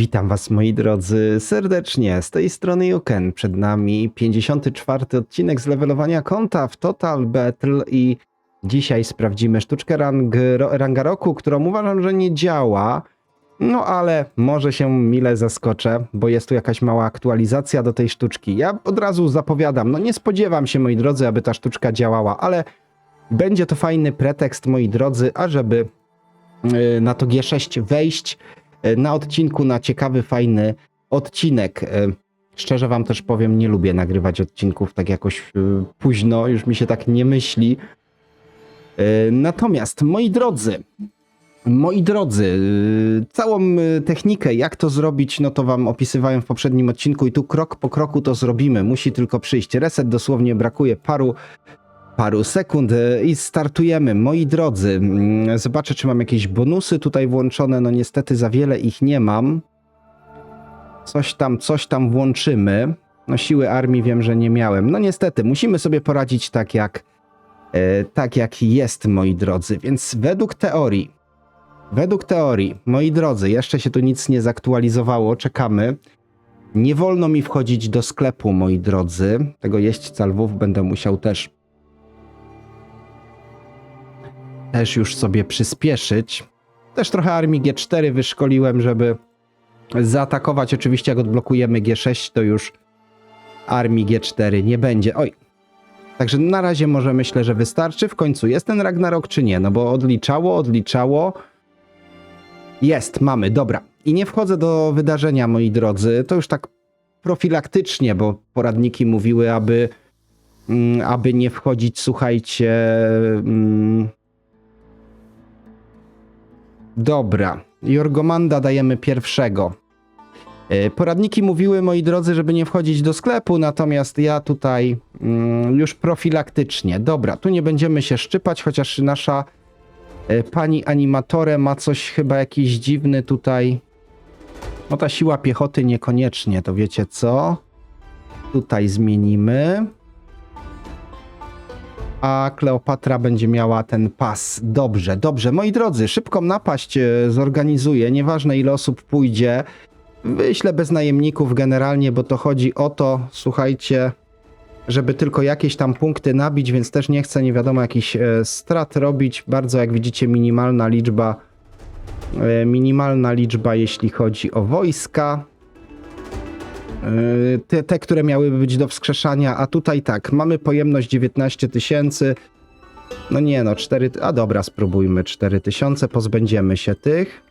Witam Was, moi drodzy, serdecznie. Z tej strony Juken. Przed nami 54 odcinek z levelowania konta w Total Battle i dzisiaj sprawdzimy sztuczkę rang, ranga roku, którą uważam, że nie działa. No ale może się mile zaskoczę, bo jest tu jakaś mała aktualizacja do tej sztuczki. Ja od razu zapowiadam, no nie spodziewam się, moi drodzy, aby ta sztuczka działała, ale będzie to fajny pretekst, moi drodzy, ażeby yy, na to G6 wejść e, na odcinku na ciekawy, fajny odcinek. E, Szczerze wam też powiem, nie lubię nagrywać odcinków tak jakoś e, późno, już mi się tak nie myśli. E, Natomiast, moi drodzy, moi drodzy, e, całą e, technikę, jak to zrobić, no to wam opisywałem w poprzednim odcinku i tu krok po kroku to zrobimy. Musi tylko przyjść reset, dosłownie brakuje paru paru sekund e, i startujemy. Moi drodzy, mm, zobaczę, czy mam jakieś bonusy tutaj włączone. No niestety za wiele ich nie mam. Coś tam, coś tam włączymy. No siły armii wiem, że nie miałem. No niestety, musimy sobie poradzić tak jak, e, tak jak jest, moi drodzy. Więc według teorii, według teorii, moi drodzy, jeszcze się tu nic nie zaktualizowało, czekamy. Nie wolno mi wchodzić do sklepu, moi drodzy. Tego jeźdźca lwów będę musiał też też już sobie przyspieszyć. Też trochę armii G4 wyszkoliłem, żeby zaatakować. Oczywiście jak odblokujemy G6, to już armii G4 nie będzie. Oj. Także na razie może myślę, że wystarczy. W końcu jest ten Ragnarok czy nie? No bo odliczało, odliczało. Jest, mamy, dobra. I nie wchodzę do wydarzenia, moi drodzy. To już tak profilaktycznie, bo poradniki mówiły, aby, mm, aby nie wchodzić, słuchajcie, mm, Dobra. Jorgomanda dajemy pierwszego. E, Poradniki mówiły, moi drodzy, żeby nie wchodzić do sklepu, natomiast ja tutaj mm, już profilaktycznie. Dobra, tu nie będziemy się szczypać, chociaż nasza e, pani animatore ma coś chyba jakiś dziwny tutaj. No ta siła piechoty niekoniecznie, to wiecie co? Tutaj zmienimy a Kleopatra będzie miała ten pas. Dobrze, dobrze. Moi drodzy, szybką napaść e, zorganizuję, nieważne ile osób pójdzie. Wyślę bez najemników generalnie, bo to chodzi o to, słuchajcie, żeby tylko jakieś tam punkty nabić, więc też nie chcę nie wiadomo jakichś e, strat robić. Bardzo jak widzicie minimalna liczba, e, minimalna liczba jeśli chodzi o wojska. Yy, te, te, które miałyby być do wskrzeszania, a tutaj tak, mamy pojemność 19 tysięcy. No nie no, 4, a dobra, spróbujmy 4000, pozbędziemy się tych.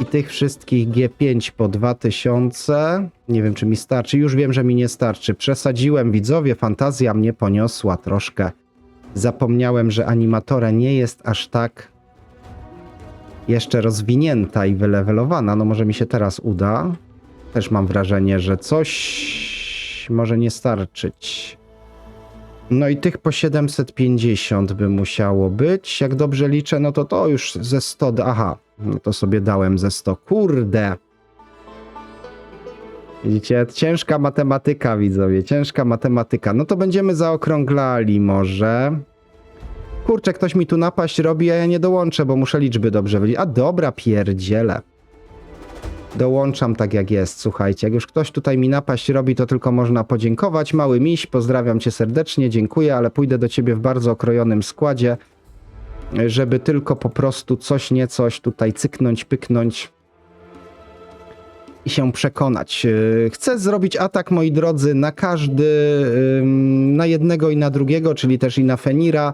I tych wszystkich G5 po 2000. Nie wiem, czy mi starczy. Już wiem, że mi nie starczy. Przesadziłem, widzowie, fantazja mnie poniosła troszkę. Zapomniałem, że animatora nie jest aż tak jeszcze rozwinięta i wylewelowana. No może mi się teraz uda. Też mam wrażenie, że coś może nie starczyć. No i tych po 750 by musiało być. Jak dobrze liczę, no to to już ze 100. Aha, no to sobie dałem ze 100. Kurde. Widzicie, ciężka matematyka, widzowie, ciężka matematyka. No to będziemy zaokrąglali może. Kurczę, ktoś mi tu napaść robi, a ja nie dołączę, bo muszę liczby dobrze wyliczyć. A dobra, pierdziele. Dołączam tak jak jest, słuchajcie. Jak już ktoś tutaj mi napaść robi, to tylko można podziękować. Mały miś, pozdrawiam cię serdecznie, dziękuję, ale pójdę do ciebie w bardzo okrojonym składzie, żeby tylko po prostu coś nie coś tutaj cyknąć, pyknąć i się przekonać. Yy, Chcę zrobić atak, moi drodzy, na każdy, na jednego i na drugiego, czyli też i na Fenira,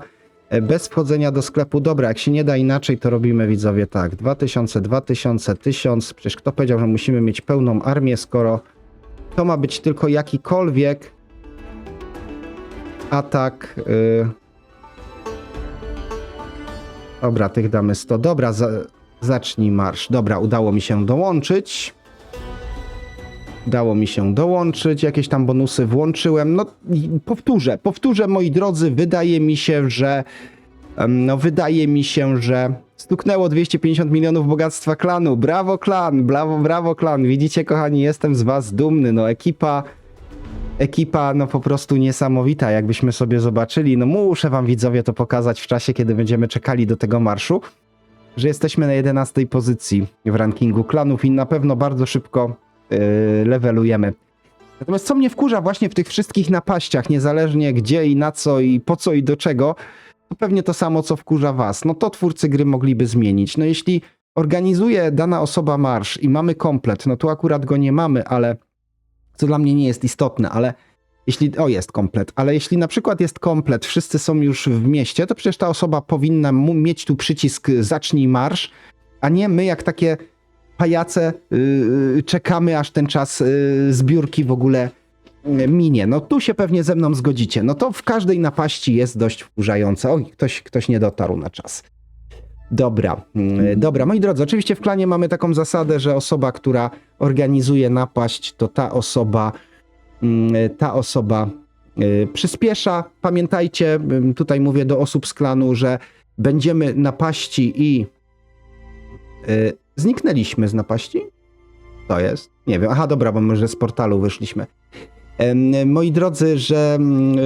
bez wchodzenia do sklepu. Dobra, jak się nie da inaczej, to robimy widzowie tak. 2000, 2000, 1000. Przecież kto powiedział, że musimy mieć pełną armię, skoro to ma być tylko jakikolwiek atak. Yy... Dobra, tych damy 100. Dobra, za... zacznij marsz. Dobra, udało mi się dołączyć. Udało mi się dołączyć, jakieś tam bonusy włączyłem. No powtórzę, powtórzę moi drodzy, wydaje mi się, że no wydaje mi się, że stuknęło 250 milionów bogactwa klanu. Brawo klan, brawo, brawo klan. Widzicie kochani, jestem z was dumny. No ekipa ekipa no po prostu niesamowita, jakbyśmy sobie zobaczyli. No muszę wam widzowie to pokazać w czasie, kiedy będziemy czekali do tego marszu. że jesteśmy na 11 pozycji w rankingu klanów i na pewno bardzo szybko levelujemy. Natomiast co mnie wkurza właśnie w tych wszystkich napaściach, niezależnie gdzie i na co i po co i do czego, to pewnie to samo, co wkurza was. No to twórcy gry mogliby zmienić. No jeśli organizuje dana osoba marsz i mamy komplet, no tu akurat go nie mamy, ale co dla mnie nie jest istotne, ale jeśli, o jest komplet, ale jeśli na przykład jest komplet, wszyscy są już w mieście, to przecież ta osoba powinna mieć tu przycisk zacznij marsz, a nie my jak takie pajace yy, czekamy aż ten czas yy, zbiórki w ogóle minie. No tu się pewnie ze mną zgodzicie. No to w każdej napaści jest dość wkurzające. Oj, ktoś, ktoś nie dotarł na czas. Dobra, dobra, moi drodzy, oczywiście w klanie mamy taką zasadę, że osoba, która organizuje napaść, to ta osoba, ta osoba przyspiesza. Pamiętajcie, tutaj mówię do osób z klanu, że będziemy napaści i zniknęliśmy z napaści? To jest? Nie wiem. Aha, dobra, bo może z portalu wyszliśmy. Moi drodzy, że mm,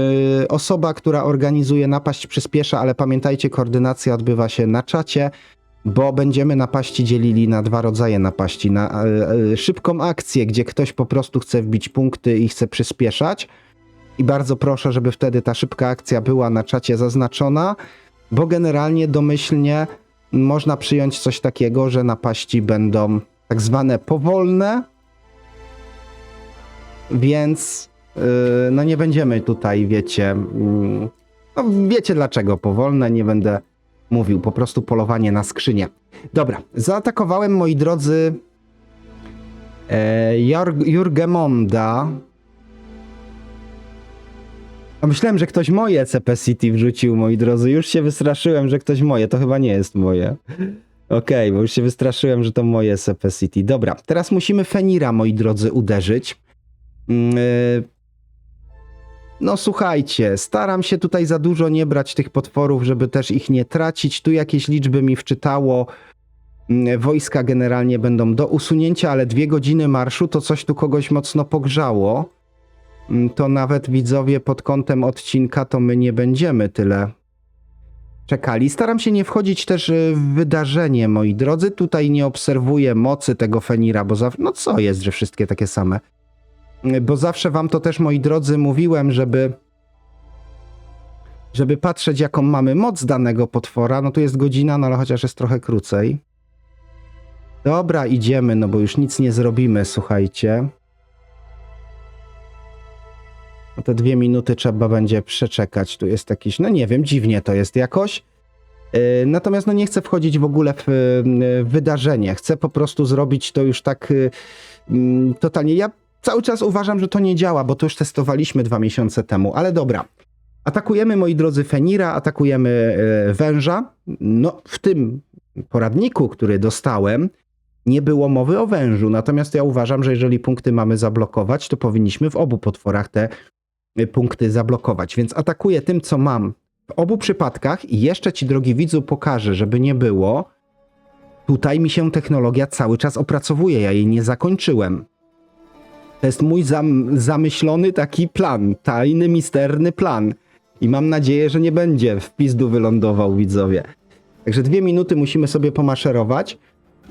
y, osoba, która organizuje napaść przyspiesza, ale pamiętajcie, koordynacja odbywa się na czacie, bo będziemy napaści dzielili na dwa rodzaje napaści. Na y, y, szybką akcję, gdzie ktoś po prostu chce wbić punkty i chce przyspieszać. I bardzo proszę, żeby wtedy ta szybka akcja była na czacie zaznaczona, bo generalnie domyślnie można przyjąć coś takiego, że napaści będą tak zwane powolne, więc yy, no nie będziemy tutaj, wiecie, mm, no wiecie dlaczego powolne, nie będę mówił, po prostu polowanie na skrzynię. Dobra, zaatakowałem, moi drodzy, e, Jurgemonda. A myślałem, że ktoś moje CP City wrzucił, moi drodzy. Już się wystraszyłem, że ktoś moje. To chyba nie jest moje. Okej, bo już się wystraszyłem, że to moje CP City. Dobra, teraz musimy Fenira, moi drodzy, uderzyć. Mm, y, No słuchajcie, staram się tutaj za dużo nie brać tych potworów, żeby też ich nie tracić. Tu jakieś liczby mi wczytało. Mm, Wojska generalnie będą do usunięcia, ale dwie godziny marszu to coś tu kogoś mocno pogrzało. Mm, To nawet widzowie pod kątem odcinka to my nie będziemy tyle czekali. Staram się nie wchodzić też y, w wydarzenie, moi drodzy. Tutaj nie obserwuję mocy tego Fenira, bo zawsze. No co jest, że wszystkie takie same? Y, Bo zawsze wam to też, moi drodzy, mówiłem, żeby. Żeby patrzeć, jaką mamy moc danego potwora. No tu jest godzina, no ale chociaż jest trochę krócej. Dobra, idziemy, no bo już nic nie zrobimy, słuchajcie. No te dwie minuty trzeba będzie przeczekać. Tu jest jakiś, no nie wiem, dziwnie to jest jakoś. Yy, Natomiast no nie chcę wchodzić w ogóle w yy, wydarzenie. Chcę po prostu zrobić to już tak yy, mm, totalnie. Ja cały czas uważam, że to nie działa, bo to już testowaliśmy dwa miesiące temu, ale dobra. Atakujemy, moi drodzy, Fenira, atakujemy węża. No, w tym poradniku, który dostałem, nie było mowy o wężu. Natomiast ja uważam, że jeżeli punkty mamy zablokować, to powinniśmy w obu potworach te punkty zablokować. Więc atakuję tym, co mam w obu przypadkach i jeszcze ci, drogi widzu, pokażę, żeby nie było. Tutaj mi się technologia cały czas opracowuje, ja jej nie zakończyłem. To jest mój zam zamyślony taki plan, tajny, misterny plan. I mam nadzieję, że nie będzie w pizdu wylądował, widzowie. Także dwie minuty musimy sobie pomaszerować.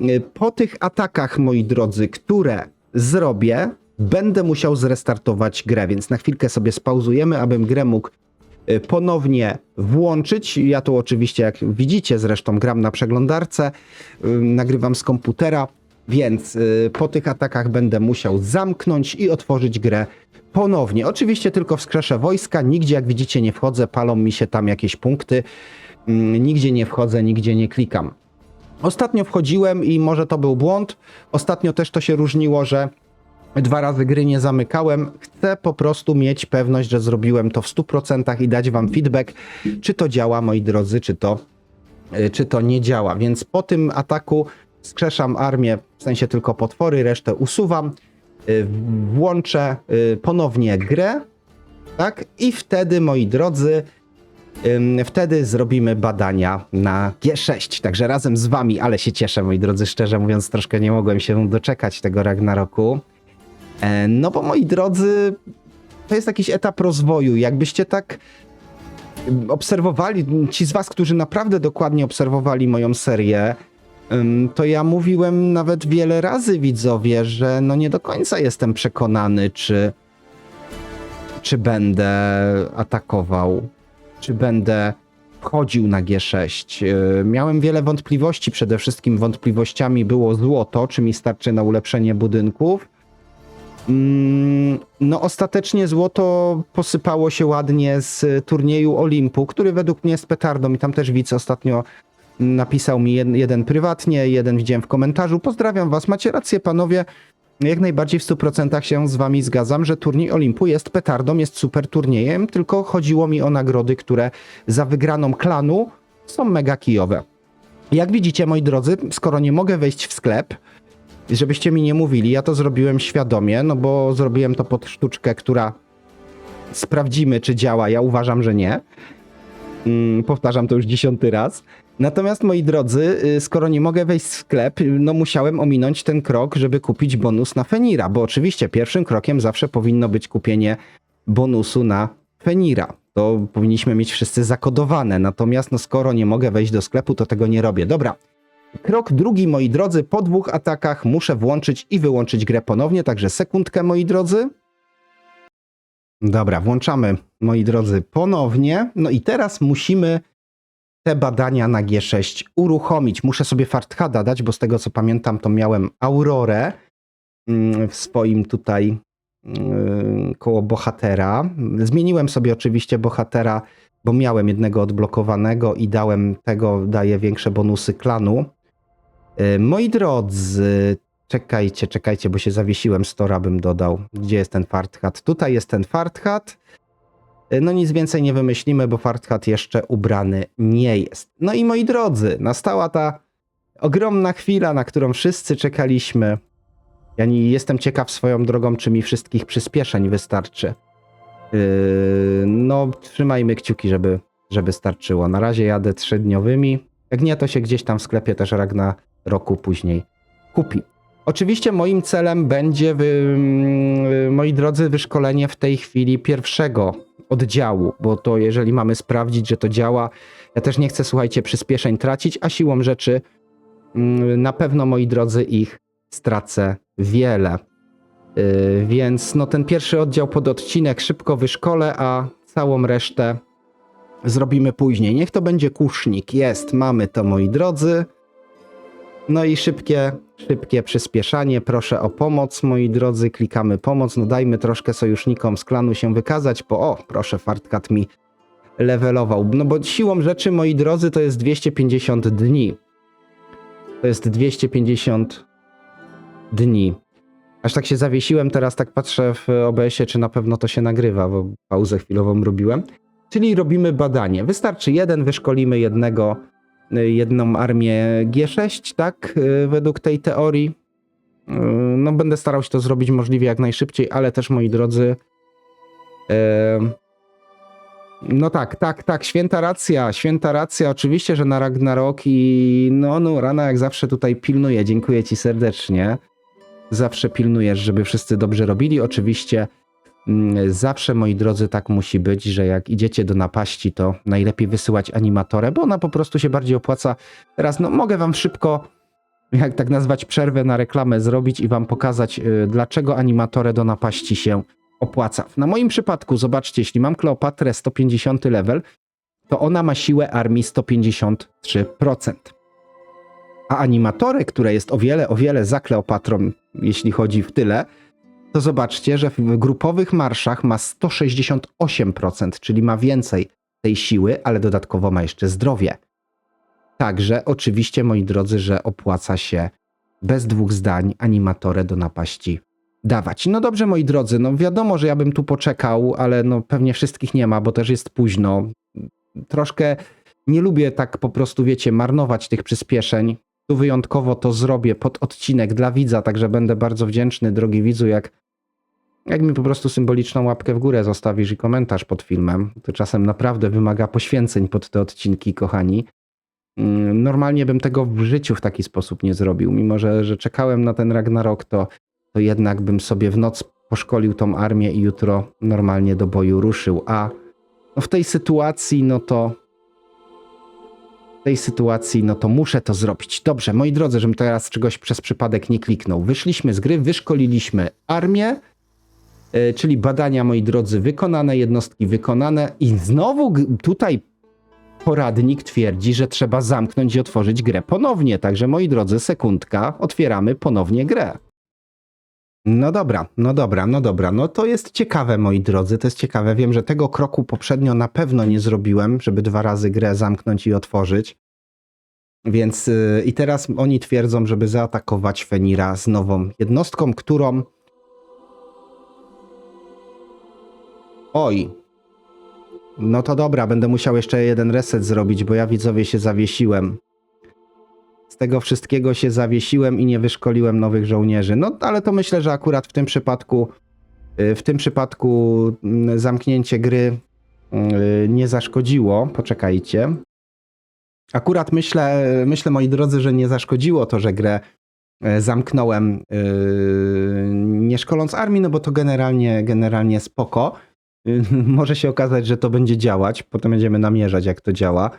Y, Po tych atakach, moi drodzy, które zrobię, będę musiał zrestartować grę, więc na chwilkę sobie spauzujemy, abym grę mógł y, ponownie włączyć. Ja tu oczywiście, jak widzicie, zresztą gram na przeglądarce, y, nagrywam z komputera, więc y, po tych atakach będę musiał zamknąć i otworzyć grę ponownie. Oczywiście tylko wskrzeszę wojska, nigdzie jak widzicie nie wchodzę, palą mi się tam jakieś punkty, Mm, nigdzie nie wchodzę, nigdzie nie klikam. Ostatnio wchodziłem i może to był błąd. Ostatnio też to się różniło, że dwa razy gry nie zamykałem. Chcę po prostu mieć pewność, że zrobiłem to w 100% i dać wam feedback, czy to działa, moi drodzy, czy to, y, czy to nie działa. Więc po tym ataku skrzeszam armię, w sensie tylko potwory, resztę usuwam, y, włączę y, ponownie grę, tak? I wtedy, moi drodzy, Wtedy zrobimy badania na G6. Także razem z wami, ale się cieszę, moi drodzy, szczerze mówiąc, troszkę nie mogłem się doczekać tego Ragnaroku. E, No bo moi drodzy, to jest jakiś etap rozwoju. Jakbyście tak obserwowali, ci z was, którzy naprawdę dokładnie obserwowali moją serię, to ja mówiłem nawet wiele razy widzowie, że no nie do końca jestem przekonany, czy, czy będę atakował, czy będę wchodził na G6. Yy, Miałem wiele wątpliwości, przede wszystkim wątpliwościami było złoto, czy mi starczy na ulepszenie budynków. Mm, No, ostatecznie złoto posypało się ładnie z turnieju Olimpu, który według mnie jest petardą i tam też widz ostatnio napisał mi jeden, jeden prywatnie, jeden widziałem w komentarzu. Pozdrawiam was, macie rację panowie. Jak najbardziej w 100% się z wami zgadzam, że turniej Olimpu jest petardą, jest super turniejem, tylko chodziło mi o nagrody, które za wygraną klanu są mega kijowe. Jak widzicie, moi drodzy, skoro nie mogę wejść w sklep, żebyście mi nie mówili, ja to zrobiłem świadomie, no bo zrobiłem to pod sztuczkę, która sprawdzimy, czy działa. Ja uważam, że nie. Mm, powtarzam to już dziesiąty raz. Natomiast moi drodzy, y, skoro nie mogę wejść w sklep, y, no musiałem ominąć ten krok, żeby kupić bonus na Fenira, bo oczywiście pierwszym krokiem zawsze powinno być kupienie bonusu na Fenira. To powinniśmy mieć wszyscy zakodowane. Natomiast no skoro nie mogę wejść do sklepu, to tego nie robię. Dobra. Krok drugi, moi drodzy, po dwóch atakach muszę włączyć i wyłączyć grę ponownie, także sekundkę, moi drodzy. Dobra, włączamy, moi drodzy, ponownie. No i teraz musimy te badania na G6 uruchomić. Muszę sobie farthada dać, bo z tego co pamiętam, to miałem Aurorę mm, w swoim tutaj mm, koło bohatera. Zmieniłem sobie oczywiście bohatera, bo miałem jednego odblokowanego i dałem tego, daję większe bonusy klanu. Y, Moi drodzy, czekajcie, czekajcie, bo się zawiesiłem, stora bym dodał. Gdzie jest ten farthat? Tutaj jest ten farthat. Y, No nic więcej nie wymyślimy, bo farthat jeszcze ubrany nie jest. No i moi drodzy, nastała ta ogromna chwila, na którą wszyscy czekaliśmy. Ja nie jestem ciekaw swoją drogą, czy mi wszystkich przyspieszeń wystarczy. Yy, no, trzymajmy kciuki, żeby, żeby starczyło. Na razie jadę trzydniowymi. Jak nie, to się gdzieś tam w sklepie też Ragna roku później kupi. Oczywiście moim celem będzie, wy, mm, moi drodzy, wyszkolenie w tej chwili pierwszego oddziału, bo to jeżeli mamy sprawdzić, że to działa, ja też nie chcę, słuchajcie, przyspieszeń tracić, a siłą rzeczy mm, na pewno, moi drodzy, ich stracę wiele. Yy, więc no ten pierwszy oddział pod odcinek szybko wyszkolę, a całą resztę zrobimy później. Niech to będzie kusznik. Jest, mamy to, moi drodzy. No i szybkie, szybkie przyspieszanie. Proszę o pomoc, moi drodzy. Klikamy pomoc. No dajmy troszkę sojusznikom z klanu się wykazać, bo o, proszę, Fartkat mi levelował. No bo siłą rzeczy, moi drodzy, to jest 250 dni. To jest 250 dni. Aż tak się zawiesiłem, teraz tak patrzę w OBS-ie, czy na pewno to się nagrywa, bo pauzę chwilową robiłem. Czyli robimy badanie. Wystarczy jeden, wyszkolimy jednego, jedną armię G6, tak? y, Według tej teorii. Y, No, będę starał się to zrobić możliwie jak najszybciej, ale też, moi drodzy. No tak, tak, tak, święta racja, święta racja. Oczywiście, że na Ragnarok i no, no, Rana jak zawsze tutaj pilnuje. Dziękuję ci serdecznie zawsze pilnujesz, żeby wszyscy dobrze robili. Oczywiście zawsze, moi drodzy, tak musi być, że jak idziecie do napaści, to najlepiej wysyłać animatorę, bo ona po prostu się bardziej opłaca. Teraz, no, mogę wam szybko, jak tak nazwać, przerwę na reklamę zrobić i wam pokazać, y, dlaczego animatorę do napaści się opłaca. Na moim przypadku, zobaczcie, jeśli mam Kleopatrę 150 level, to ona ma siłę armii 153% a animatorę, które jest o wiele, o wiele za Kleopatrą, jeśli chodzi w tyle, to zobaczcie, że w grupowych marszach ma 168%, czyli ma więcej tej siły, ale dodatkowo ma jeszcze zdrowie. Także oczywiście, moi drodzy, że opłaca się bez dwóch zdań animatorę do napaści dawać. No dobrze, moi drodzy, no wiadomo, że ja bym tu poczekał, ale no pewnie wszystkich nie ma, bo też jest późno. Troszkę nie lubię tak po prostu, wiecie, marnować tych przyspieszeń. Tu wyjątkowo to zrobię pod odcinek dla widza, także będę bardzo wdzięczny, drogi widzu, jak, jak mi po prostu symboliczną łapkę w górę zostawisz i komentarz pod filmem. To czasem naprawdę wymaga poświęceń pod te odcinki, kochani. Mm, Normalnie bym tego w życiu w taki sposób nie zrobił, mimo że, że czekałem na ten Ragnarok, to, to jednak bym sobie w noc poszkolił tą armię i jutro normalnie do boju ruszył, a no w tej sytuacji, no to w tej sytuacji, no to muszę to zrobić. Dobrze, moi drodzy, żebym teraz czegoś przez przypadek nie kliknął. Wyszliśmy z gry, wyszkoliliśmy armię, czyli badania, moi drodzy, wykonane, jednostki wykonane i znowu tutaj poradnik twierdzi, że trzeba zamknąć i otworzyć grę ponownie. Także, moi drodzy, sekundka, otwieramy ponownie grę. No dobra, no dobra, no dobra. No to jest ciekawe, moi drodzy, to jest ciekawe. Wiem, że tego kroku poprzednio na pewno nie zrobiłem, żeby dwa razy grę zamknąć i otworzyć. Więc yy, i teraz oni twierdzą, żeby zaatakować Fenira z nową jednostką, którą. Oj. No to dobra, będę musiał jeszcze jeden reset zrobić, bo ja widzowie się zawiesiłem. Z tego wszystkiego się zawiesiłem i nie wyszkoliłem nowych żołnierzy. No ale to myślę, że akurat w tym przypadku y, w tym przypadku mm, zamknięcie gry y, nie zaszkodziło. Poczekajcie. Akurat myślę, myślę moi drodzy, że nie zaszkodziło to, że grę e, zamknąłem nie szkoląc armii, no bo to generalnie, generalnie spoko. Może się okazać, że to będzie działać, potem będziemy namierzać, jak to działa.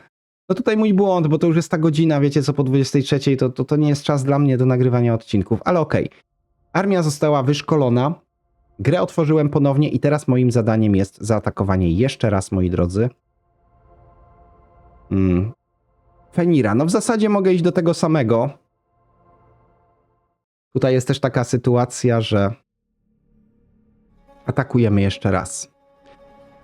No tutaj mój błąd, bo to już jest ta godzina, wiecie co, po 23, to, to, to nie jest czas dla mnie do nagrywania odcinków, ale okej. Armia została wyszkolona, grę otworzyłem ponownie i teraz moim zadaniem jest zaatakowanie jeszcze raz, moi drodzy. Mm. Fenira, no w zasadzie mogę iść do tego samego. Tutaj jest też taka sytuacja, że atakujemy jeszcze raz.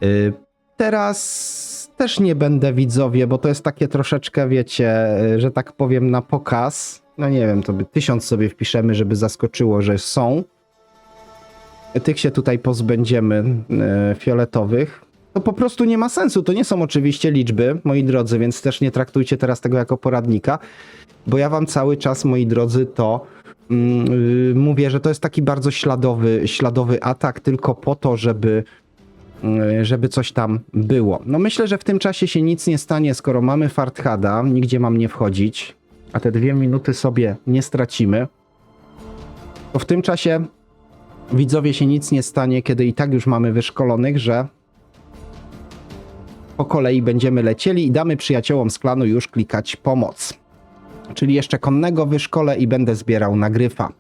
Y, Teraz też nie będę widzowie, bo to jest takie troszeczkę, wiecie, y, że tak powiem, na pokaz. No nie wiem, to by tysiąc sobie wpiszemy, żeby zaskoczyło, że są. Tych się tutaj pozbędziemy, y, fioletowych. To po prostu nie ma sensu. To nie są oczywiście liczby, moi drodzy, więc też nie traktujcie teraz tego jako poradnika, bo ja wam cały czas, moi drodzy, to mm, mówię, że to jest taki bardzo śladowy, śladowy atak, tylko po to, żeby żeby coś tam było. No myślę, że w tym czasie się nic nie stanie, skoro mamy Farthada, nigdzie mam nie wchodzić, a te dwie minuty sobie nie stracimy. To w tym czasie widzowie się nic nie stanie, kiedy i tak już mamy wyszkolonych, że po kolei będziemy lecieli i damy przyjaciołom z klanu już klikać pomoc. Czyli jeszcze konnego wyszkolę i będę zbierał na gryfa.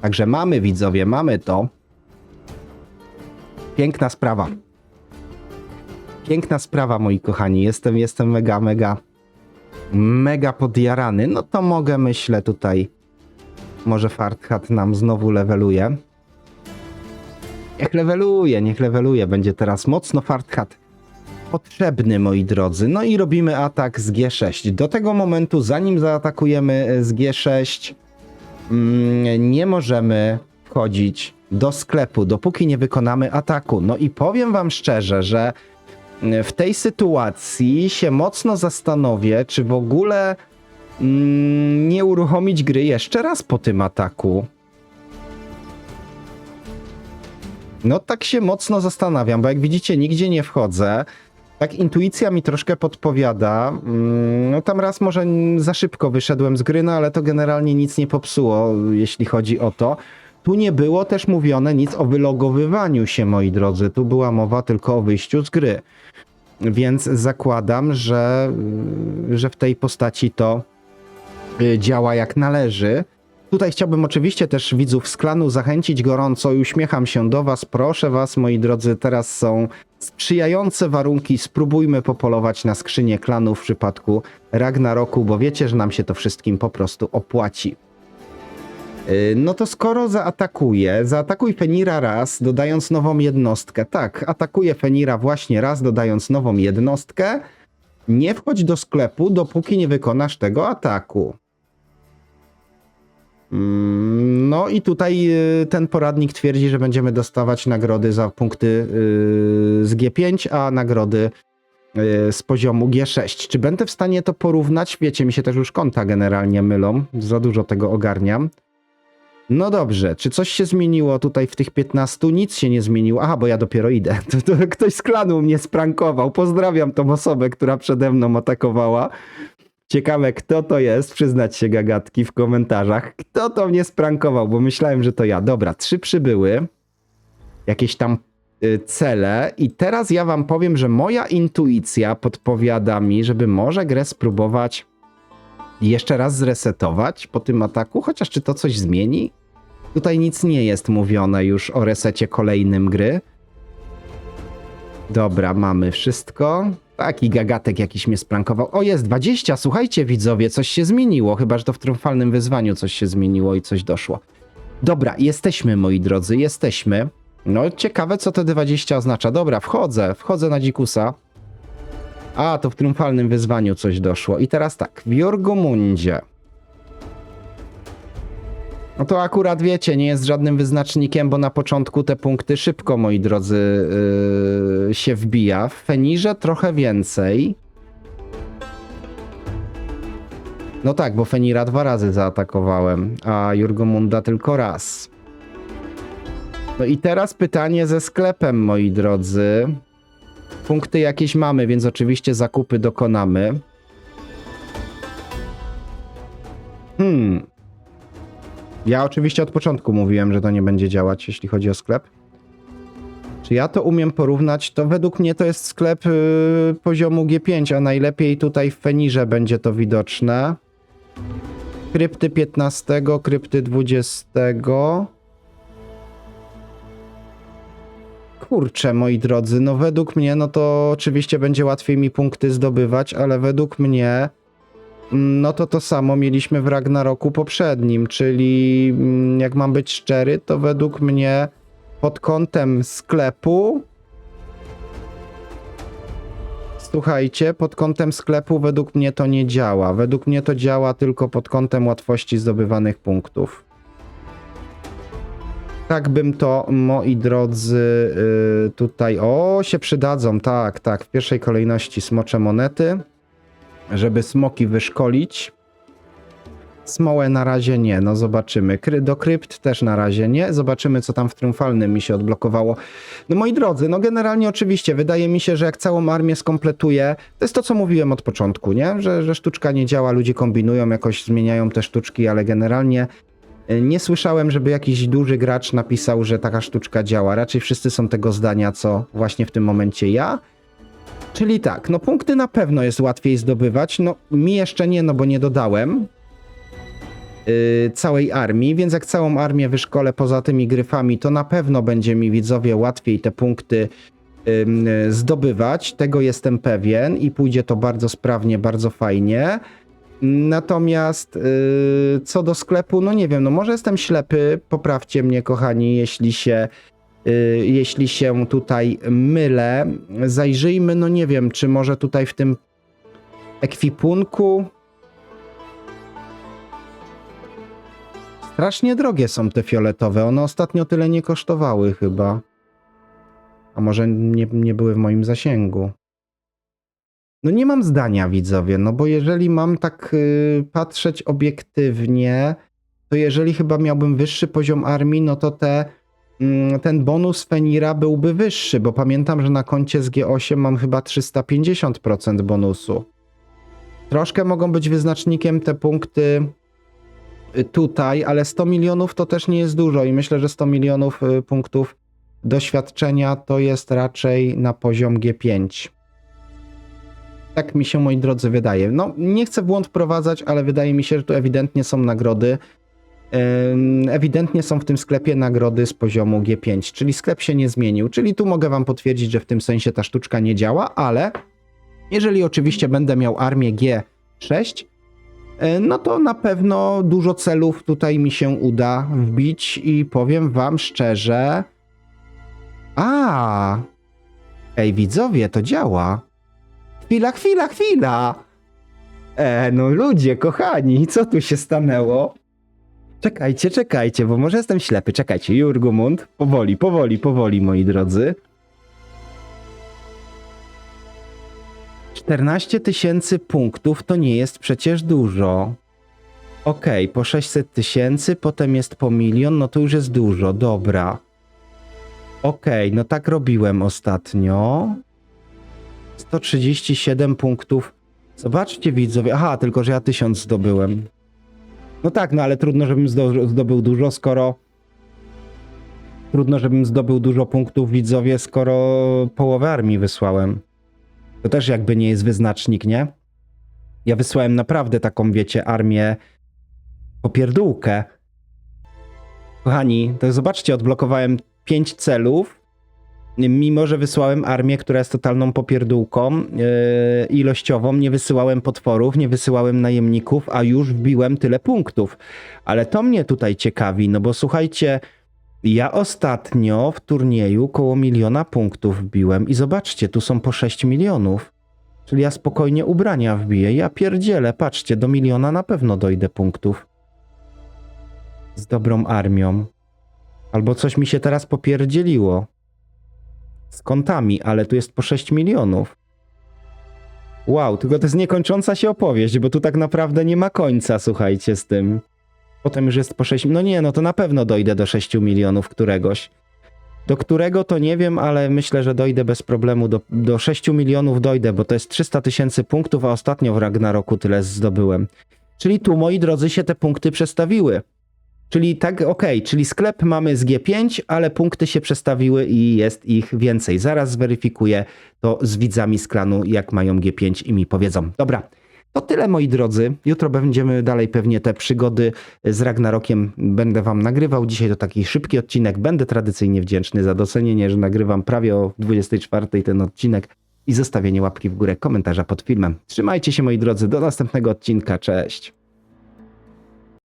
Także mamy widzowie, mamy to. Piękna sprawa. Piękna sprawa, moi kochani. Jestem, jestem mega, mega, mega podjarany. No to mogę, myślę, tutaj. Może Farthat nam znowu leveluje. Niech leveluje, niech leveluje. Będzie teraz mocno Farthat potrzebny, moi drodzy. No i robimy atak z G6. Do tego momentu, zanim zaatakujemy e, z G6, mm, nie możemy wchodzić do sklepu, dopóki nie wykonamy ataku. No i powiem wam szczerze, że w tej sytuacji się mocno zastanowię, czy w ogóle mm, nie uruchomić gry jeszcze raz po tym ataku. No tak się mocno zastanawiam, bo jak widzicie nigdzie nie wchodzę. Tak intuicja mi troszkę podpowiada. Mm, No tam raz może za szybko wyszedłem z gry, no ale to generalnie nic nie popsuło, jeśli chodzi o to. Tu nie było też mówione nic o wylogowywaniu się, moi drodzy. Tu była mowa tylko o wyjściu z gry. Więc zakładam, że, że w tej postaci to y, działa jak należy. Tutaj chciałbym oczywiście też widzów z klanu zachęcić gorąco i uśmiecham się do Was. Proszę Was, moi drodzy, teraz są sprzyjające warunki. Spróbujmy popolować na skrzynię klanu w przypadku Ragnaroku, bo wiecie, że nam się to wszystkim po prostu opłaci. Yy, No to skoro zaatakuje, zaatakuj Fenira raz, dodając nową jednostkę. Tak, atakuje Fenira właśnie raz, dodając nową jednostkę. Nie wchodź do sklepu, dopóki nie wykonasz tego ataku. Mm, No i tutaj y, ten poradnik twierdzi, że będziemy dostawać nagrody za punkty y, z G5, a nagrody y, z poziomu G6. Czy będę w stanie to porównać? Wiecie, mi się też już konta generalnie mylą. Za dużo tego ogarniam. No dobrze, czy coś się zmieniło tutaj w tych 15? Nic się nie zmieniło. Aha, bo ja dopiero idę. To, to ktoś z klanu mnie sprankował. Pozdrawiam tą osobę, która przede mną atakowała. Ciekawe, kto to jest, przyznać się gagatki w komentarzach. Kto to mnie sprankował, bo myślałem, że to ja. Dobra, trzy przybyły. Jakieś tam y, cele i teraz ja wam powiem, że moja intuicja podpowiada mi, żeby może grę spróbować jeszcze raz zresetować po tym ataku, chociaż czy to coś zmieni? Tutaj nic nie jest mówione już o resecie kolejnym gry. Dobra, mamy wszystko. Taki gagatek jakiś mnie sprankował. O, jest 20, słuchajcie widzowie, coś się zmieniło, chyba że to w triumfalnym wyzwaniu coś się zmieniło i coś doszło. Dobra, jesteśmy moi drodzy, jesteśmy. No, ciekawe co te 20 oznacza. Dobra, wchodzę, wchodzę na dzikusa. A, to w triumfalnym wyzwaniu coś doszło. I teraz tak, w Jorgomundzie. No to akurat wiecie, nie jest żadnym wyznacznikiem, bo na początku te punkty szybko, moi drodzy, yy, się wbija. W Fenirze trochę więcej. No tak, bo Fenira dwa razy zaatakowałem, a Jurgomunda tylko raz. No i teraz pytanie ze sklepem, moi drodzy. Punkty jakieś mamy, więc oczywiście zakupy dokonamy. Hmm. Ja oczywiście od początku mówiłem, że to nie będzie działać, jeśli chodzi o sklep. Czy ja to umiem porównać? To według mnie to jest sklep yy, poziomu G5, a najlepiej tutaj w Fenirze będzie to widoczne. Krypty 15, krypty 20. Kurczę, moi drodzy, no według mnie, no to oczywiście będzie łatwiej mi punkty zdobywać, ale według mnie, mm, no to to samo mieliśmy w Ragnaroku poprzednim, czyli mm, jak mam być szczery, to według mnie pod kątem sklepu Słuchajcie, pod kątem sklepu według mnie to nie działa. Według mnie to działa tylko pod kątem łatwości zdobywanych punktów. Tak bym to, moi drodzy, yy, tutaj. O, się przydadzą, tak, tak. W pierwszej kolejności smocze monety, żeby smoki wyszkolić. Smołę na razie nie, no zobaczymy. Kry, do krypt też na razie nie. Zobaczymy, co tam w triumfalnym mi się odblokowało. No moi drodzy, no generalnie oczywiście, wydaje mi się, że jak całą armię skompletuję, to jest to, co mówiłem od początku, nie? Że, że sztuczka nie działa, ludzie kombinują, jakoś zmieniają te sztuczki, ale generalnie y, nie słyszałem, żeby jakiś duży gracz napisał, że taka sztuczka działa. Raczej wszyscy są tego zdania, co właśnie w tym momencie ja. Czyli tak, no punkty na pewno jest łatwiej zdobywać. No mi jeszcze nie, no bo nie dodałem yy, całej armii, więc jak całą armię wyszkolę poza tymi gryfami, to na pewno będzie mi widzowie łatwiej te punkty ym, zdobywać. Tego jestem pewien i pójdzie to bardzo sprawnie, bardzo fajnie. Natomiast yy, co do sklepu, no nie wiem, no może jestem ślepy, poprawcie mnie kochani, jeśli się y, jeśli się tutaj mylę. Zajrzyjmy, no nie wiem, czy może tutaj w tym ekwipunku. Strasznie drogie są te fioletowe. One ostatnio tyle nie kosztowały chyba. A może nie, nie były w moim zasięgu. No nie mam zdania, widzowie, no bo jeżeli mam tak y, patrzeć obiektywnie, to jeżeli chyba miałbym wyższy poziom armii, no to te, mm, ten bonus Fenira byłby wyższy, bo pamiętam, że na koncie z G8 mam chyba 350% bonusu. Troszkę mogą być wyznacznikiem te punkty y, tutaj, ale 100 milionów to też nie jest dużo i myślę, że 100 milionów y, punktów doświadczenia to jest raczej na poziom G5. Tak mi się, moi drodzy, wydaje. No, nie chcę błąd wprowadzać, ale wydaje mi się, że tu ewidentnie są nagrody. Ewidentnie są w tym sklepie nagrody z poziomu G5, czyli sklep się nie zmienił. Czyli tu mogę Wam potwierdzić, że w tym sensie ta sztuczka nie działa, ale jeżeli oczywiście będę miał armię G6, y, no to na pewno dużo celów tutaj mi się uda wbić i powiem Wam szczerze. A, ej, widzowie, to działa. Chwila, chwila, chwila! E, no ludzie, kochani, co tu się stanęło? Czekajcie, czekajcie, bo może jestem ślepy. Czekajcie, Jurgumund. Powoli, powoli, powoli, moi drodzy. 14 tysięcy punktów to nie jest przecież dużo. Okej, po 600 tysięcy, potem jest po milion, no to już jest dużo, dobra. Okej, no tak robiłem ostatnio. 137 punktów. Zobaczcie widzowie. Aha, tylko że ja 1000 zdobyłem. No tak, no ale trudno, żebym zdo- zdobył dużo, skoro trudno, żebym zdobył dużo punktów widzowie, skoro połowę armii wysłałem. To też jakby nie jest wyznacznik, nie? Ja wysłałem naprawdę taką, wiecie, armię popierdółkę. Kochani, to zobaczcie, odblokowałem 5 celów, mimo że wysłałem armię, która jest totalną popierdółką yy, ilościową, nie wysyłałem potworów, nie wysyłałem najemników, a już wbiłem tyle punktów. Ale to mnie tutaj ciekawi, no bo słuchajcie, ja ostatnio w turnieju koło miliona punktów wbiłem i zobaczcie, tu są po 6 milionów. Czyli ja spokojnie ubrania wbiję. Ja pierdzielę, patrzcie, do miliona na pewno dojdę punktów. Z dobrą armią. Albo coś mi się teraz popierdzieliło. Z kontami, ale tu jest po 6 milionów. Wow, tylko to jest niekończąca się opowieść, bo tu tak naprawdę nie ma końca, słuchajcie, z tym. Potem już jest po 6. No nie, no to na pewno dojdę do 6 milionów któregoś. Do którego to nie wiem, ale myślę, że dojdę bez problemu. Do, do 6 milionów dojdę, bo to jest 300 tysięcy punktów, a ostatnio w Ragnaroku tyle zdobyłem. Czyli tu, moi drodzy, się te punkty przestawiły. Czyli tak, okej, czyli sklep mamy z G5, ale punkty się przestawiły i jest ich więcej. Zaraz zweryfikuję to z widzami z klanu, jak mają G5 i mi powiedzą. Dobra, to tyle moi drodzy. Jutro będziemy dalej pewnie te przygody z Ragnarokiem będę wam nagrywał. Dzisiaj to taki szybki odcinek. Będę tradycyjnie wdzięczny za docenienie, że nagrywam prawie o 24 ten odcinek i zostawienie łapki w górę, komentarza pod filmem. Trzymajcie się moi drodzy, do następnego odcinka. Cześć.